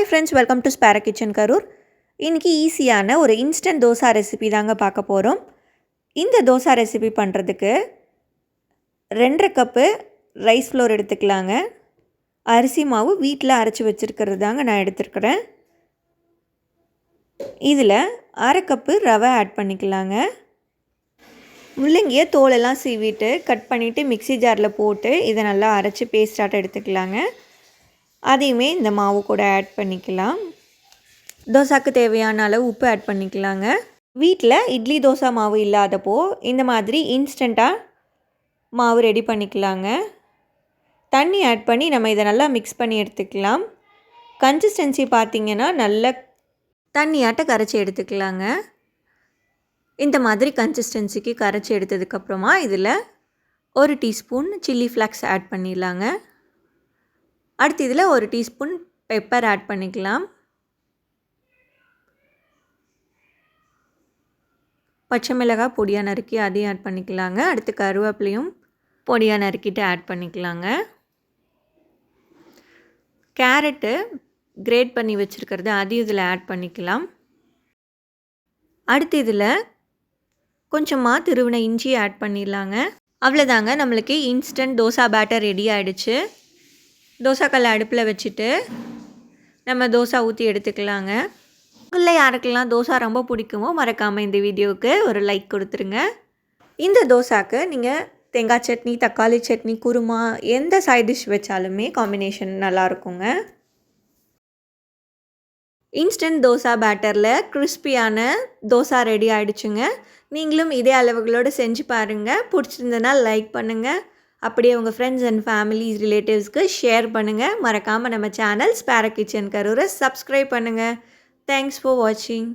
Hi friends welcome to spare kitchen Karur இன்றைக்கி ஈஸியான ஒரு இன்ஸ்டன்ட் தோசா ரெசிபி தாங்க பார்க்க போகிறோம் இந்த தோசா ரெசிபி பண்ணுறதுக்கு ரெண்டரை கப்பு ரைஸ் ஃப்ளோர் எடுத்துக்கலாங்க. அரிசி மாவு வீட்டில் அரைச்சி வச்சுருக்கிறது தாங்க நான் எடுத்துருக்கிறேன். இதில் அரை கப்பு ரவை ஆட் பண்ணிக்கலாங்க. முள்ளங்கிய தோலெல்லாம் சீவிட்டு கட் பண்ணிவிட்டு மிக்சி ஜாரில் போட்டு இதை நல்லா அரைச்சி பேஸ்டாட்டம் எடுத்துக்கலாங்க. அதையுமே இந்த மாவு கூட ஆட் பண்ணிக்கலாம். தோசாக்கு தேவையான அளவு உப்பு ஆட் பண்ணிக்கலாங்க. வீட்டில் இட்லி தோசை மாவு இல்லாதப்போ இந்த மாதிரி இன்ஸ்டண்ட்டாக மாவு ரெடி பண்ணிக்கலாங்க. தண்ணி ஆட் பண்ணி நம்ம இதை நல்லா மிக்ஸ் பண்ணி எடுத்துக்கலாம். கன்சிஸ்டன்சி பார்த்திங்கன்னா நல்ல தண்ணியாட்ட கரைச்சி எடுத்துக்கலாங்க. இந்த மாதிரி கன்சிஸ்டன்சிக்கு கரைச்சி எடுத்ததுக்கப்புறமா இதில் ஒரு டீஸ்பூன் சில்லி ஃப்ளாக்ஸ் ஆட் பண்ணிடலாங்க. அடுத்து இதில் ஒரு டீஸ்பூன் பெப்பர் ஆட் பண்ணிக்கலாம். பச்சை மிளகாய் பொடியாக நறுக்கி அதையும் ஆட் பண்ணிக்கலாங்க. அடுத்து கருவேப்பிலையும் பொடியாக நறுக்கிட்டு ஆட் பண்ணிக்கலாங்க. கேரட்டு கிரேட் பண்ணி வச்சுருக்கிறது அதையும் இதில் ஆட் பண்ணிக்கலாம். அடுத்து இதில் கொஞ்சமாக திருவினை இஞ்சி ஆட் பண்ணிடலாங்க. அவ்வளோதாங்க. நம்மளுக்கு இன்ஸ்டன்ட் தோசா பேட்டர் ரெடி ஆகிடுச்சு தோசாக்கல்லை அடுப்பில் வச்சுட்டு நம்ம தோசை ஊற்றி எடுத்துக்கலாங்க. இல்லை யாருக்கெல்லாம் தோசை ரொம்ப பிடிக்குமோ மறக்காமல் இந்த வீடியோவுக்கு ஒரு லைக் கொடுத்துருங்க. இந்த தோசாக்கு நீங்கள் தேங்காய் சட்னி தக்காளி சட்னி குருமா எந்த சைட் டிஷ் வச்சாலுமே காம்பினேஷன் நல்லாயிருக்குங்க இன்ஸ்டன்ட் தோசா பேட்டரில் கிறிஸ்பியான தோசா ரெடி ஆகிடுச்சுங்க நீங்களும் இதே அளவுகளோடு செஞ்சு பாருங்கள் பிடிச்சிருந்தனா லைக் பண்ணுங்கள் அப்படியே உங்கள் ஃப்ரெண்ட்ஸ் அண்ட் ஃபேமிலிஸ் ரிலேட்டிவ்ஸ்க்கு ஷேர் பண்ணுங்கள் மறக்காமல் நம்ம சேனல் ஸ்பேர கிச்சன் கரூரை சப்ஸ்கிரைப் பண்ணுங்கள் தேங்க்ஸ் ஃபார் வாட்சிங்